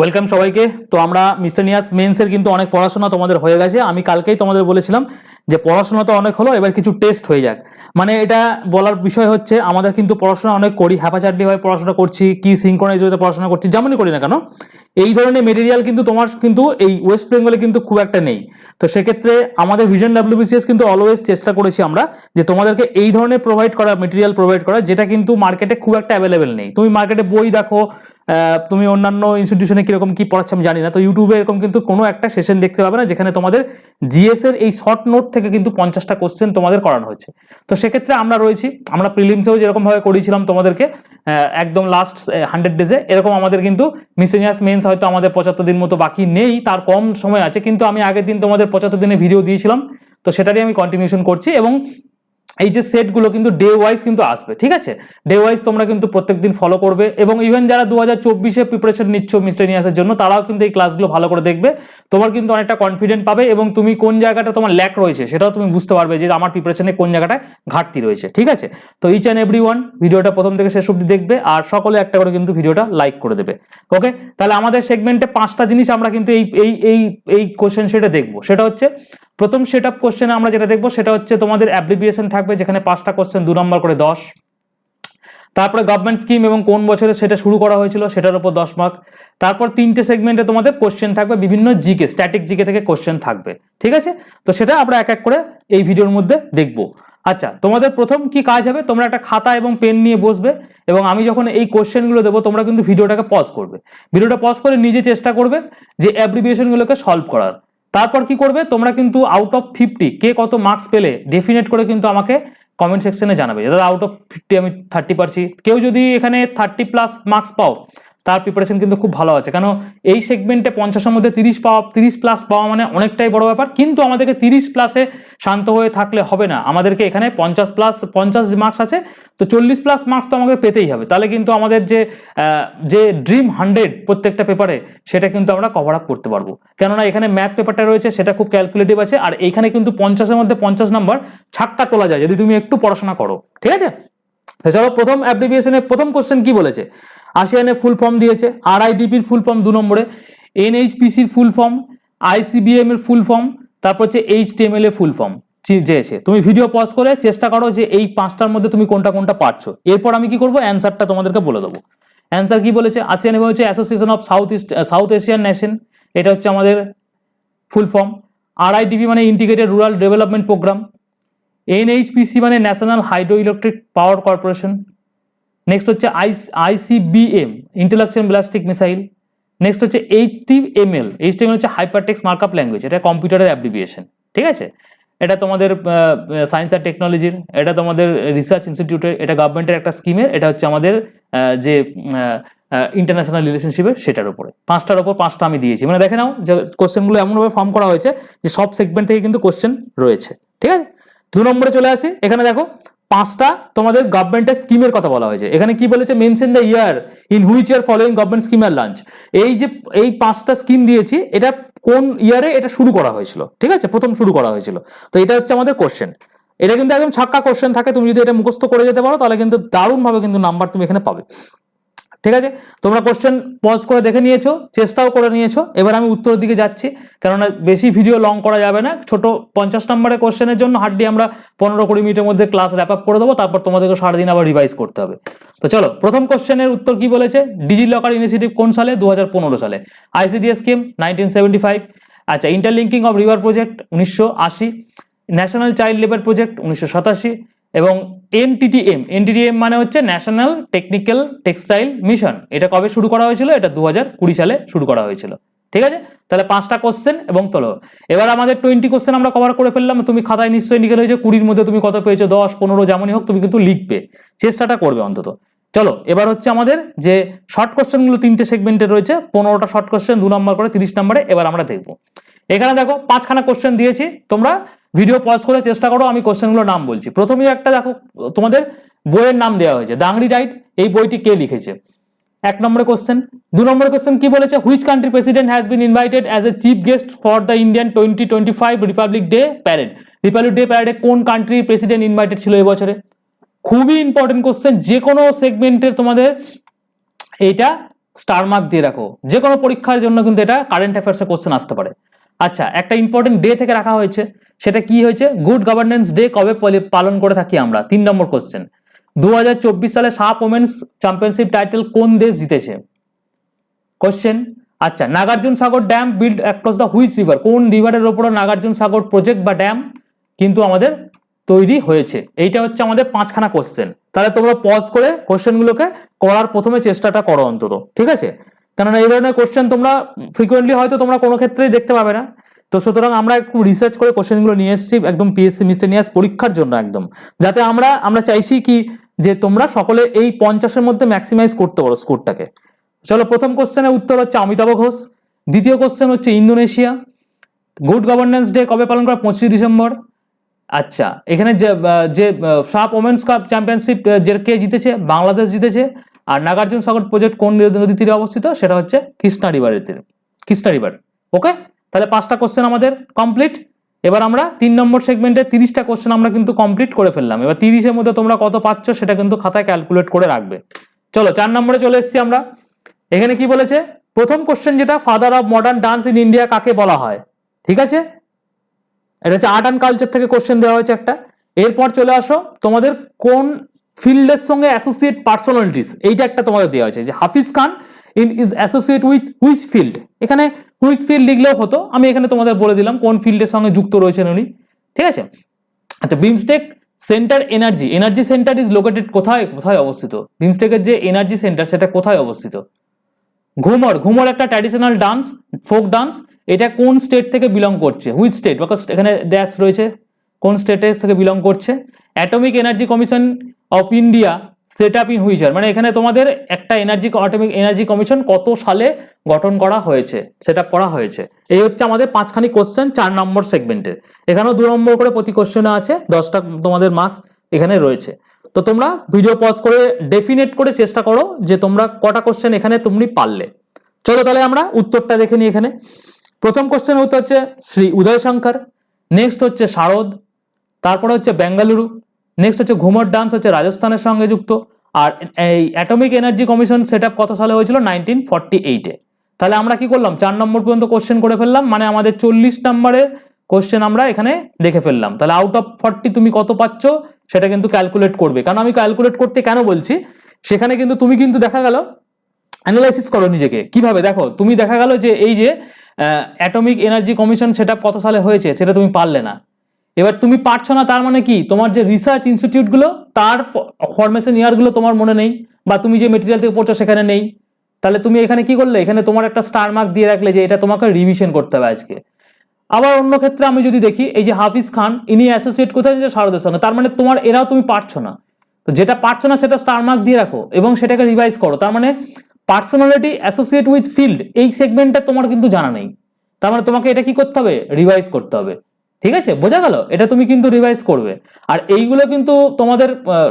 Welcome সবাইকে। তো আমরা মিসেনিয়াস মেন্সের কিন্তু অনেক পড়াশোনা তোমাদের হয়ে গেছে। আমি কালকেই তোমাদের বলেছিলাম যে পড়াশোনা তো অনেক হলো, এবার কিছু টেস্ট হয়ে যাক। মানে এটা বলার বিষয় হচ্ছে, আমাদের কিন্তু পড়াশোনা অনেক করি হ্যাপাচারডি হয়ে পড়াশোনা করছি, কি সিঙ্কোনাইজ হয়ে পড়াশোনা করছি, যেমনই করি না কেন, এই ধরনের মেটেরিয়াল কিন্তু তোমার কিন্তু এই ওয়েস্ট বেঙ্গলে কিন্তু খুব একটা নেই। তো সেক্ষেত্রে আমাদের ভিশন ডাব্লিউবিসিএস কিন্তু অলওয়েজ চেষ্টা করেছি আমরা যে তোমাদেরকে এই ধরনের প্রোভাইড করা মেটেরিয়াল প্রোভাইড করা, যেটা কিন্তু মার্কেটে খুব একটা অ্যাভেলেবেল নেই। তুমি মার্কেটে বই দেখো তুমি অন্যান্য ইনস্টিটিউশনে কীরকম কি পড়াচ্ছে আমি জানি না। তো ইউটিউবে এরকম কিন্তু কোনো একটা সেশন দেখতে পাবে না, যেখানে তোমাদের জিএস এর এই শর্ট নোট থেকে কিন্তু পঞ্চাশটা কোশ্চেন তোমাদের করানো হয়েছে। তো সেক্ষেত্রে আমরা রয়েছি, আমরা প্রিলিমসেও যেরকম ভাবে করিয়েছিলাম তোমাদেরকে একদম লাস্ট হান্ড্রেড ডেজে এরকম আমাদের কিন্তু মিসেনিয়াস মেন্স হয়তো আমাদের পঁচাত্তর দিন মতো বাকি নেই, তার কম সময় আছে, কিন্তু আমি আগের দিন তোমাদের পঁচাত্তর দিনে ভিডিও দিয়েছিলাম, তো সেটারই আমি কন্টিনিউশন করছি এবং এই যে সেটগুলো কিন্তু ডে ওয়াইজ কিন্তু আসবে, ঠিক আছে? ডে ওয়াইজ তোমরা কিন্তু প্রত্যেকদিন ফলো করবে এবং ইভেন যারা দু হাজার চব্বিশে প্রিপারেশন নিচ্ছ মিসলেনিয়াসের জন্য, তারাও কিন্তু এই ক্লাসগুলো ভালো করে দেখবে। তোমার কিন্তু অনেকটা কনফিডেন্ট পাবে এবং তুমি কোন জায়গাটা তোমার ল্যাক রয়েছে, সেটাও তুমি বুঝতে পারবে যে আমার প্রিপারেশনে কোন জায়গাটায় ঘাটতি রয়েছে, ঠিক আছে? তো ইচ অ্যান্ড এভরি ওয়ান ভিডিওটা প্রথম থেকে শেষ অব্দি দেখবে আর সকলে একটা করে কিন্তু ভিডিওটা লাইক করে দেবে ওকে তাহলে আমাদের সেগমেন্টে পাঁচটা জিনিস আমরা কিন্তু এই এই এই এই কোশ্চেন সেটা দেখব। সেটা হচ্ছে, প্রথম সেট আপ কোশ্চেনে আমরা যেটা দেখব, সেটা হচ্ছে তোমাদের অ্যাপ্লিবিয়েশন থাকবে, যেখানে পাঁচটা কোশ্চেন দু নম্বর করে দশ। তারপরে গভর্নমেন্ট স্কিম এবং কোন বছরে সেটা শুরু করা হয়েছিল, সেটার উপর দশ মার্ক তারপর তিনটে সেগমেন্টে তোমাদের কোশ্চেন থাকবে, বিভিন্ন জিকে স্ট্যাটিক জিকে থেকে কোশ্চেন থাকবে। ঠিক আছে? তো সেটা আমরা এক এক করে এই ভিডিওর মধ্যে দেখব। আচ্ছা তোমাদের প্রথম কি কাজ হবে? তোমরা একটা খাতা এবং পেন নিয়ে বসবে এবং আমি যখন এই কোশ্চেনগুলো দেবো, তোমরা কিন্তু ভিডিওটাকে পজ করবে। ভিডিওটা পজ করে নিজে চেষ্টা করবে যে অ্যাব্রিভিয়েশনগুলোকে সলভ করার। তারপর কি করবে? তোমরা কিন্তু আউট অফ ফিফটি কে কত মার্কস পেলে ডেফিনেট করে কিন্তু আমাকে কমেন্ট সেকশনে জানাবে। যাদের আউট অফ ফিফটি আমি থার্টি পারছি। কেউ যদি এখানে থার্টি প্লাস মার্কস পাও তার প্রিপারেশন কিন্তু খুব ভালো আছে। কেন? এই সেগমেন্টে পঞ্চাশের মধ্যে তিরিশ পাওয়া, তিরিশ প্লাস পাওয়া মানে অনেকটাই বড় ব্যাপার। কিন্তু আমাদেরকে তিরিশ প্লাসে শান্ত হয়ে থাকলে হবে না। আমাদেরকে এখানে পঞ্চাশ প্লাস পঞ্চাশ মার্কস আছে। তো চল্লিশ প্লাস মার্কস তো আমাকে পেতেই হবে। তাহলে কিন্তু আমাদের যে যে ড্রিম হান্ড্রেড প্রত্যেকটা পেপারে সেটা কিন্তু আমরা কভার আপ করতে পারব। কেননা এখানে ম্যাথ পেপারটা রয়েছে, সেটা খুব ক্যালকুলেটিভ আছে। আর এইখানে কিন্তু পঞ্চাশের মধ্যে পঞ্চাশ নাম্বার ছাক্কা তোলা যায়, যদি তুমি একটু পড়াশোনা করো। ঠিক আছে? চলো প্রথম অ্যাপ্লিকেশনের প্রথম কোশ্চেন কি বলেছে? আসিয়ানের ফুল ফর্ম দিয়েছে আর আইডিপির ফুল ফর্ম দু নম্বরে এনএইচপিসির ফুল ফর্ম আইসিবিএম এর ফুল ফর্ম তারপর হচ্ছে এইচটিএমএল এর ফুল ফর্ম চেয়েছে। তুমি ভিডিও পজ করে চেষ্টা করো যে এই পাঁচটার মধ্যে তুমি কোনটা কোনটা পারছ। এরপর আমি কি করব? অ্যান্সারটা তোমাদেরকে বলে দেবো। অ্যান্সার কি বলেছে? আসিয়ান এবং হচ্ছে association of south east south Asian nation এটা হচ্ছে আমাদের ফুল ফর্ম আরআইডিপি মানে integrated rural development programme NHPC মানে national hydro electric power corporation. Next হচ্ছে I ICBM intellectual ballistic missile next হচ্ছে এইচটিএমএল এইচটিএমএল হচ্ছে হাইপারটেক্স মার্কআপ ল্যাঙ্গুয়েজ এটা কম্পিউটারের অ্যাপ্লিকেশন ঠিক আছে? এটা তোমাদের সায়েন্স আর টেকনোলজির এটা তোমাদের রিসার্চ ইনস্টিটিউটের এটা গভর্নমেন্টের একটা স্কিমের এটা হচ্ছে আমাদের যে ইন্টারন্যাশনাল রিলেশনশিপের সেটার উপরে। পাঁচটার উপর পাঁচটা আমি দিয়েছি। মানে দেখে নাও যে কোশ্চেনগুলো এমনভাবে ফর্ম করা হয়েছে যে সব সেগমেন্ট থেকে কিন্তু কোশ্চেন রয়েছে, ঠিক আছে? দু নম্বরে চলে আসে। এখানে দেখো, পাঁচটা তোমাদের গভর্নমেন্টের স্কিমের কথা বলা হয়েছে। এখানে কি বলেছে? Mention the year in which year following government scheme R launch এই যে, এই পাঁচটা স্কিম দিয়েছি, এটা কোন ইয়ারে এটা শুরু করা হয়েছিল? ঠিক আছে? প্রথম শুরু করা হয়েছিল। তো এটা হচ্ছে আমাদের কোশ্চেন এটা কিন্তু একদম ছাক্কা কোশ্চেন থাকে। তুমি যদি এটা মুখস্থ করে যেতে পারো, তাহলে কিন্তু দারুণভাবে কিন্তু নাম্বার তুমি এখানে পাবে। ঠিক আছে? তোমরা কোশ্চেন পজ করে দেখে নিয়েছো, চেষ্টাও করে নিয়েছো। এবার আমি উত্তর দিকে যাচ্ছি, কেননা বেশি ভিডিও লং করা যাবে না। ছোট পঞ্চাশ নম্বরের কোশ্চেনের জন্য হার্ডলি আমরা পনেরো কুড়ি মিনিটের মধ্যে ক্লাস র্যাপ আপ করে দেবো, তারপর তোমাদেরকে সারাদিন আবার রিভাইজ করতে হবে। তো চলো, প্রথম কোশ্চেনের উত্তর কি বলেছে? ডিজি লকার ইনিশিয়েটিভ কোন সালে? দু হাজার পনেরো সালে। ICDS scheme nineteen seventy five আচ্ছা ইন্টারলিঙ্কিং অফ রিভার প্রজেক্ট উনিশশো আশি। ন্যাশনাল চাইল্ড লেবার প্রজেক্ট উনিশশো সাতাশি। এবং এনটিটিএম এনটিটিএম মানে হচ্ছে ন্যাশনাল টেকনিক্যাল টেক্সটাইল মিশন এটা কবে শুরু করা হয়েছিল? এটা দু সালে শুরু করা হয়েছিল। ঠিক আছে? তাহলে পাঁচটা কোশ্চেন এবং তোলো। এবার আমাদের টোয়েন্টি কোশ্চেন আমরা কভার করে ফেললাম। তুমি খাতায় নিশ্চয়ই লিখে রয়েছে, কুড়ির মধ্যে তুমি কত পেয়েছ? দশ, পনেরো, যেমনই হোক, তুমি কিন্তু লিখবে। চেষ্টাটা করবে অন্তত। চলো, এবার হচ্ছে আমাদের যে শর্ট কোশ্চেনগুলো তিনটে সেগমেন্টে রয়েছে, পনেরোটা শর্ট কোশ্চেন দু নম্বর করে তিরিশ নম্বরে এবার আমরা দেখব। এখানে দেখো পাঁচখানা কোশ্চেন দিয়েছি। তোমরা ভিডিও পজ করে চেষ্টা করো, আমি কোশ্চেনগুলোর নাম বলছি। প্রথমেই একটা দেখো, তোমাদের বইয়ের নাম দেওয়া হয়েছে দাংড়ি রাইট, এই বইটি কে লিখেছে? এক নম্বরে কোশ্চেন দু নম্বরে কোশ্চেন কি বলেছে? Which country president has been invited as a chief guest for the Indian twenty twenty five Republic Day parade Republic Day প্যারেডে কোন কান্ট্রি প্রেসিডেন্ট ইনভাইটেড ছিল এবছরে খুবই ইম্পর্টেন্ট কোশ্চেন যে কোনো সেগমেন্টের তোমাদের এইটা স্টার মার্ক দিয়ে রাখো। যে কোনো পরীক্ষার জন্য কিন্তু এটা কারেন্ট অ্যাফেয়ার্সের কোশ্চেন আসতে পারে। আচ্ছা একটা ইম্পর্টেন্ট ডে থেকে রাখা হয়েছে। সেটা কি হয়েছে? গুড গভর্নেন্স ডে কবে পলি- পালন করে থাকি আমরা? তিন নম্বর কোশ্চেন দু হাজার চব্বিশ সালে সাপ ওমেন্স চ্যাম্পিয়নশিপ টাইটেল কোন দেশ জিতেছে? কোশ্চেন আচ্ছা Nagarjuna Sagar dam build across the which river কোন রিভারের ওপর নাগার্জুন সাগর প্রজেক্ট বা ড্যাম কিন্তু আমাদের তৈরি হয়েছে? এইটা হচ্ছে আমাদের পাঁচখানা কোশ্চেন তাহলে তোমরা পজ করে কোশ্চেনগুলোকে করার প্রথমে চেষ্টাটা করো অন্তত। ঠিক আছে? কেননা এই ধরনের কোশ্চেন তোমরা ফ্রিকোয়েন্টলি হয়তো তোমরা কোনো ক্ষেত্রেই দেখতে পাবে না। তো সুতরাং আমরা একটু রিসার্চ করে কোশ্চেনগুলো নিয়ে এসেছি একদম পিএসসি মিসেনিয়াস পরীক্ষার জন্য একদম। যাতে আমরা আমরা চাইছি কি যে তোমরা সকলে এই পঞ্চাশের মধ্যে ম্যাক্সিমাইজ করতে পারো স্কোরটাকে চলো প্রথম কোশ্চেনের উত্তর হচ্ছে অমিতাভ ঘোষ। দ্বিতীয় কোশ্চেন হচ্ছে ইন্দোনেশিয়া। গুড গভর্নেন্স ডে কবে পালন করা? পঁচিশে ডিসেম্বর। আচ্ছা এখানে যে যে সাপ ওমেন্স কাপ চ্যাম্পিয়নশিপ যে কে জিতেছে? বাংলাদেশ জিতেছে। আর নাগার্জুন সাগর প্রজেক্ট কোন নদী- তীরে অবস্থিত? সেটা হচ্ছে কৃষ্ণা রিভারের তীরে। কৃষ্ণা রিভার ওকে তাহলে পাঁচটা কোশ্চেন আমাদের কমপ্লিট এবার আমরা তিন নম্বর সেগমেন্টে তিরিশটা কোশ্চেন আমরা কিন্তু কমপ্লিট করে ফেললাম। এবার তিরিশের মধ্যে তোমরা কত পাচ্ছ সেটা কিন্তু খাতায় ক্যালকুলেট করে রাখবে। চলো, চার নম্বরে চলে এসেছি আমরা। এখানে কি বলেছে? প্রথম কোশ্চেন যেটা father of modern dance in India কাকে বলা হয়? ঠিক আছে? এটা হচ্ছে আর্ট অ্যান্ড কালচার থেকে কোশ্চেন দেওয়া হয়েছে একটা। এরপর চলে আসো। তোমাদের কোন ফিল্ডের সঙ্গে অ্যাসোসিয়েট পার্সোনালিটিস এইটা একটা তোমাদের দেওয়া হয়েছে যে Hafiz Khan in is associate with which field এখানে হুইচ ফিল্ড লিখলেও হতো, আমি এখানে তোমাদের বলে দিলাম কোন ফিল্ডের সঙ্গে যুক্ত রয়েছেন উনি, ঠিক আছে? আচ্ছা BIMSTEC centre energy energy centre is located কোথায় কোথায় অবস্থিত? বিমস্টেকের যে এনার্জি সেন্টার সেটা কোথায় অবস্থিত? ঘুমর ঘুমর একটা ট্র্যাডিশনাল ডান্স ফোক ডান্স এটা কোন স্টেট থেকে বিলং করছে? হুইচ স্টেট বিকজ এখানে ড্যাশ রয়েছে, কোন স্টেটের থেকে বিলং করছে? Atomic energy commission of India set up in which year মানে এখানে তোমাদের একটা এনার্জি অটোমিক এনার্জি কমিশন কত সালে গঠন করা হয়েছে সেট করা হয়েছে। এই হচ্ছে আমাদের পাঁচখানি কোশ্চেন চার নম্বর সেগমেন্টের এখানেও দু নম্বর করে প্রতি কোশ্চেনে আছে, দশটা তোমাদের মার্কস এখানে রয়েছে। তো তোমরা ভিডিও পজ করে ডেফিনেট করে চেষ্টা করো যে তোমরা কটা কোশ্চেন এখানে তুমি পারলে। চলো তাহলে আমরা উত্তরটা দেখে নিই এখানে। প্রথম কোশ্চেনের উত্তর হচ্ছে শ্রী উদয় শঙ্কর নেক্সট হচ্ছে শারদ, তারপরে হচ্ছে বেঙ্গালুরু নেক্সট হচ্ছে ঘুমর ডান্স হচ্ছে রাজস্থানের সঙ্গে যুক্ত। আর এই অ্যাটমিক এনার্জি কমিশন সেট কত সালে হয়েছিল? নাইনটিন ফর্টি এইটে তাহলে আমরা কি করলাম? চার নম্বর পর্যন্ত কোশ্চেন করে ফেললাম। মানে আমাদের চল্লিশ নম্বরের কোশ্চেন আমরা এখানে দেখে ফেললাম। তাহলে আউট অফ ফর্টি তুমি কত পাচ্ছ? সেটা কিন্তু ক্যালকুলেট করবে। কারণ আমি ক্যালকুলেট করতে কেন বলছি? সেখানে কিন্তু তুমি কিন্তু দেখা গেল অ্যানালাইসিস করো নিজেকে। কীভাবে? দেখো, তুমি দেখা গেল যে এই যে অ্যাটমিক এনার্জি কমিশন সেটা কত সালে হয়েছে? সেটা তুমি পারলে না। এবার তুমি পারছ না, তার মানে কি? তোমার যে রিসার্চ ইনস্টিটিউটগুলো তার ফরমেশন ইয়ারগুলো তোমার মনে নেই, বা তুমি যে মেটেরিয়াল থেকে পড়ছো সেখানে নেই। তাহলে তুমি এখানে কি করলে? এখানে তোমার একটা স্টার মার্ক দিয়ে রাখলে যে এটা তোমাকে রিভিশন করতে হবে আজকে। আবার অন্য ক্ষেত্রে আমি যদি দেখি, এই যে হাফিজ খান, ইনি অ্যাসোসিয়েট কোথায় যে শারদের সঙ্গে। তার মানে তোমার, এরাও তুমি পারছ না। তো যেটা পারছ না, সেটা স্টার মার্ক দিয়ে রাখো, এবং সেটাকে রিভাইজ করো। তার মানে পার্সোনালিটি অ্যাসোসিয়েট উইথ ফিল্ড এই সেগমেন্টটা তোমার কিন্তু জানা নেই। তার মানে তোমাকে এটা কি করতে হবে? রিভাইজ করতে হবে। ঠিক আছে? বোঝা গেল? এটা তুমি কিন্তু রিভাইজ করবে। আর এইগুলো কিন্তু তোমাদের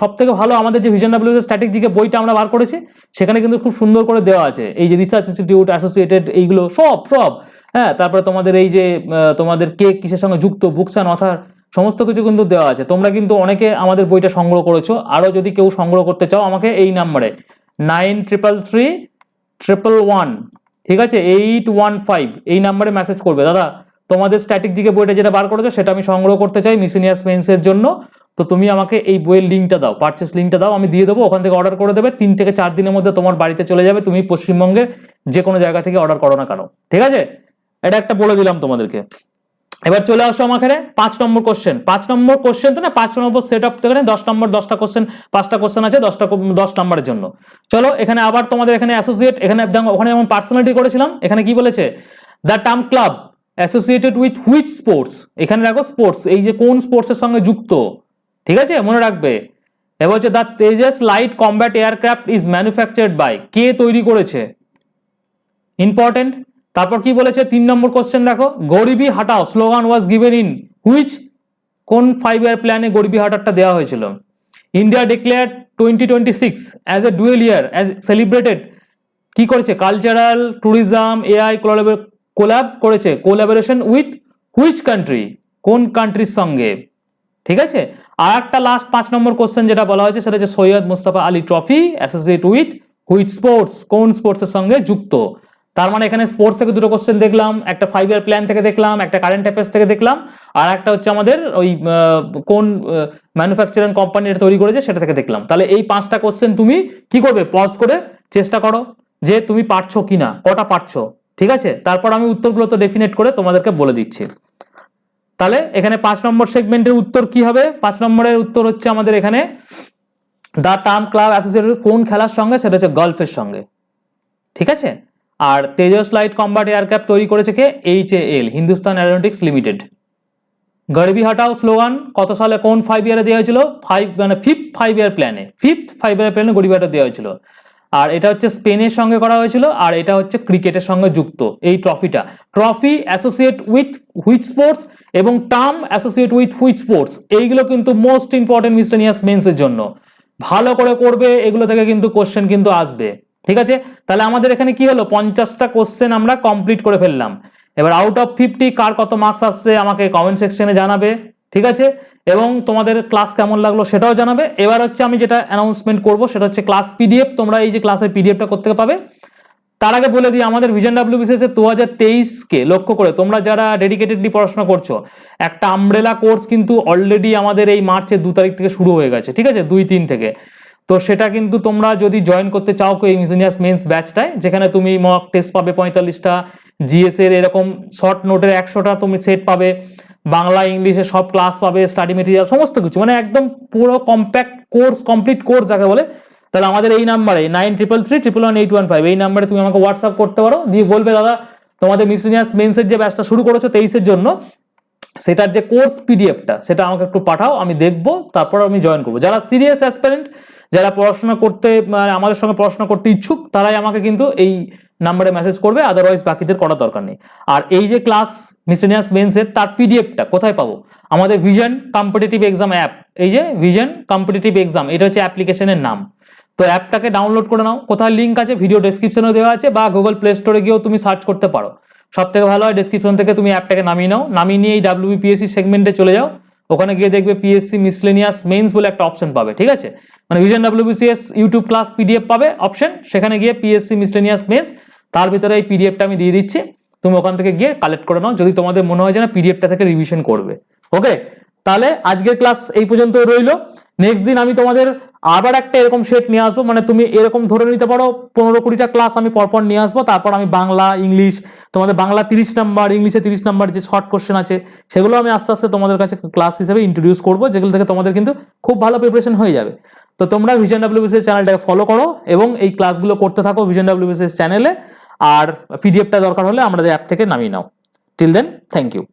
সব থেকে ভালো আমাদের যে ভিজন ডাব্লিউ স্ট্র্যাটেজিকে বইটা আমরা বার করেছি, সেখানে কিন্তু খুব সুন্দর করে দেওয়া আছে। এই যে রিসার্চ ইনস্টিটিউট অ্যাসোসিয়েটেড এইগুলো সব সব হ্যাঁ? তারপরে তোমাদের এই যে তোমাদের কে কিসের সঙ্গে যুক্ত বুকস অ্যান্ড অথার সমস্ত কিছু কিন্তু দেওয়া আছে। তোমরা কিন্তু অনেকে আমাদের বইটা সংগ্রহ করেছ। আরও যদি কেউ সংগ্রহ করতে চাও, আমাকে এই নাম্বারে nine triple three triple one ঠিক আছে? এইট ওয়ান ফাইভ এই নাম্বারে মেসেজ করবে। দাদা তোমাদের স্ট্যাটিক জিকে বইটা যেটা বার করেছ, সেটা আমি সংগ্রহ করতে চাই মিসিনিয়াস মেন্সের জন্য। তো তুমি আমাকে এই বইয়ের লিঙ্কটা দাও পারচেস লিঙ্কটা দাও, আমি দিয়ে দেবো, ওখান থেকে অর্ডার করে দেবে। তিন থেকে চার দিনের মধ্যে তোমার বাড়িতে চলে যাবে, তুমি পশ্চিমবঙ্গের যে কোনো জায়গা থেকে অর্ডার করো না কেন। ঠিক আছে? এটা একটা বলে দিলাম তোমাদেরকে। এবার চলে আসো এখানে, পাঁচ নম্বর কোশ্চেন পাঁচ নম্বর কোশ্চেন তো না, পাঁচ নম্বর সেট আপ থেকে দশ নম্বর, দশটা কোশ্চেন পাঁচটা কোশ্চেন আছে, দশটা দশ নম্বরের জন্য। চলো, এখানে আবার তোমাদের এখানে অ্যাসোসিয়েট এখানে ওখানে যেমন পার্সোনালিটি করেছিলাম, এখানে কি বলেছে? The term club associated with which sports এখানে রাখো স্পোর্টস এই যে কোন স্পোর্টসের সঙ্গে যুক্ত, ঠিক আছে? মনে রাখবে। এবার হচ্ছে the Tejas light combat aircraft is manufactured by কে তৈরি করেছে? ইম্পর্টেন্ট তারপর কি বলেছে? তিন নম্বর কোশ্চেন দেখো, Garibi Hatao slogan was given in which কোন ফাইভ ইয়ার প্ল্যানে গরিবি হাটারটা দেওয়া হয়েছিল? India declare twenty twenty six as a dual year as celebrated কি করেছে? কালচারাল ট্যুরিজম এআই কোলাব করেছে কোলাবোরেশন উইথ হুইচ কান্ট্রি কোন কান্ট্রির সঙ্গে? ঠিক আছে? আর একটা লাস্ট পাঁচ নম্বর কোশ্চেন যেটা বলা হয়েছে, সেটা হচ্ছে Syed Mustafa Ali trophy associate with which sports কোন স্পোর্টসের সঙ্গে যুক্ত? তার মানে এখানে স্পোর্টস থেকে দুটো কোশ্চেন দেখলাম, একটা ফাইভ ইয়ার প্ল্যান থেকে দেখলাম, একটা কারেন্ট অ্যাফেয়ার্স থেকে দেখলাম, আর একটা হচ্ছে আমাদের ওই কোন ম্যানুফ্যাকচারিং কোম্পানি এটা তৈরি করেছে সেটা থেকে দেখলাম। তাহলে এই পাঁচটা কোশ্চেন তুমি কি করবে? পজ করে চেষ্টা করো যে তুমি পারছ কিনা, কটা পারছ? ঠিক আছে? তারপর আমি উত্তরগুলো তো ডেফিনেট করে তোমাদেরকে বলে দিচ্ছি। তাহলে এখানে পাঁচ নম্বর সেগমেন্টের উত্তর কি হবে? পাঁচ নম্বরের উত্তর হচ্ছে আমাদের এখানে দ্য টার্ম ক্লাব অ্যাসোসিয়েটেড কোন খেলার সঙ্গে? সেটা হচ্ছে গল্ফের সঙ্গে। ঠিক আছে? আর তেজস লাইট কম্বাট এয়ারক্রাফট তৈরি করেছে কে? H L Hindustan aeronautics limited Garibi Hatao slogan কত সালে কোন ফাইভ ইয়ারে দেওয়া হয়েছিল? ফাইভ মানে ফিফথ ফাইভ ইয়ার প্ল্যানে ফিফথ ফাইভ ইয়ার প্ল্যানে গরিবি হটাও দেওয়া হয়েছিল। আর এটা হচ্ছে স্পেনের সঙ্গে করা হয়েছিল আর এটা হচ্ছে ক্রিকেটের সঙ্গে যুক্ত এই ট্রফিটা। Trophy associate with which sports এবং term associate with which sports এইগুলো কিন্তু মোস্ট ইম্পর্টেন্ট মিসলেনিয়াস মেন্সের জন্য। ভালো করে করবে, এগুলো থেকে কিন্তু কোশ্চেন কিন্তু আসবে। ঠিক আছে? তাহলে আমাদের এখানে কি হলো? পঞ্চাশটা কোশ্চেন আমরা কমপ্লিট করে ফেললাম। এবার আউট অফ ফিফটি কার কত মার্কস আসছে আমাকে কমেন্ট সেকশনে জানাবে। ঠিক আছে? এবং তোমাদের ক্লাস কেমন লাগল সেটাও জানাবে। এবার হচ্ছে আমি যেটা অ্যানাউন্সমেন্ট করব সেটা হচ্ছে ক্লাস পিডিএফ তোমরা এই যে ক্লাসের পিডিএফটা করতে পাবে? তার আগে বলে দিই, আমাদের ভিজন ডাব্লিউ বিসিএস দু হাজার তেইশকে লক্ষ্য করে তোমরা যারা ডেডিকেটেডলি পড়াশোনা করছ, একটা আমব্রেলা কোর্স কিন্তু অলরেডি আমাদের এই মার্চের দু তারিখ থেকে শুরু হয়ে গেছে, ঠিক আছে? দুই তিন থেকে। তো সেটা কিন্তু তোমরা যদি জয়েন করতে চাও এই ইঞ্জিনিয়ার্স মেন্স ব্যাচটায় যেখানে তুমি মক টেস্ট পাবে পঁয়তাল্লিশটা জিএস এর এরকম শর্ট নোটের একশোটা তুমি সেট পাবে, বাংলা, ইংলিশে সব ক্লাস পাবে স্টাডি মেটেরিয়াল সমস্ত কিছু মানে একদম পুরো কম্প্যাক্ট কোর্স কমপ্লিট কোর্স যাকে বলে, তাহলে আমাদের এই নাম্বারে nine triple three triple one eight one five এই নাম্বারে তুমি আমাকে হোয়াটসঅ্যাপ করতে পারো, দিয়ে বলবে, দাদা, তোমাদের মিসলিনিয়াস মেন্সের যে ব্যাচটা শুরু করেছ তেইশের জন্য, সেটার যে কোর্স পিডিএফটা সেটা আমাকে একটু পাঠাও, আমি দেখব, তারপর আমি জয়েন করব। যারা সিরিয়াস অ্যাসপারেন্ট যারা পড়াশোনা করতে মানে আমাদের সঙ্গে পড়াশোনা করতে ইচ্ছুক, তারাই আমাকে কিন্তু এই নাম্বারে মেসেজ করবে আদারওয়াইজ বাকিদের করার দরকার নেই। আর এই যে ক্লাস মিসেনিয়াস মেন্সের তার পিডিএফটা কোথায় পাবো? আমাদের ভিজন কম্পিটিটিভ এক্সাম অ্যাপ এই যে ভিজন কম্পিটিটিভ এক্সাম এটা হচ্ছে অ্যাপ্লিকেশনের নাম। তো অ্যাপটাকে ডাউনলোড করে নাও, কোথায় লিঙ্ক আছে ভিডিও ডেসক্রিপশনেও দেওয়া আছে, বা গুগল প্লে স্টোরে গিয়েও তুমি সার্চ করতে পারো। সব থেকে ভালো হয় ডেসক্রিপশন থেকে তুমি অ্যাপটাকে নামিয়ে নাও, নামিয়ে নিয়ে এই ডাব্লিউবিপিএসসি সেগমেন্টে চলে যাও। ওখানে গিয়ে দেখবে পিএসসি মিসলেনিয়াস মেন্স বলে একটা অপশন পাবে, ঠিক আছে? মানে vision WBCS YouTube class PDF পাবে অপশন সেখানে গিয়ে পিএসসি মিসলেনিয়াস মেন্স তার ভিতরে এই পিডিএফটা আমি দিয়ে দিচ্ছি, তুমি ওখান থেকে গিয়ে কালেক্ট করে নাও, যদি তোমাদের মনে হয় যে না পিডিএফটা থেকে রিভিশন করবে ওকে তাহলে আজকের ক্লাস এই পর্যন্ত রইল। নেক্সট দিন আমি তোমাদের আবার একটা এরকম সেট নিয়ে আসব মানে তুমি এরকম ধরে নিতে পারো, পনেরো কুড়িটা ক্লাস আমি পরপর নিয়ে আসব, তারপর আমি বাংলা ইংলিশ তোমাদের বাংলা তিরিশ নাম্বার ইংলিশে তিরিশ নাম্বার যে শর্ট কোশ্চেন আছে, সেগুলো আমি আস্তে আস্তে তোমাদের কাছে ক্লাস হিসেবে ইন্ট্রোডিউস করব, যেগুলো থেকে তোমাদের কিন্তু খুব ভালো প্রিপারেশন হয়ে যাবে। তো তোমরা ভিজন ডাব্লিউবিসিএস চ্যানেলটাকে ফলো করো এবং এই ক্লাসগুলো করতে থাকো ভিজন ডাব্লিউবিসিএস চ্যানেলে আর পিডিএফটা দরকার হলে আমাদের অ্যাপ থেকে নামিয়ে নাও। Till then thank you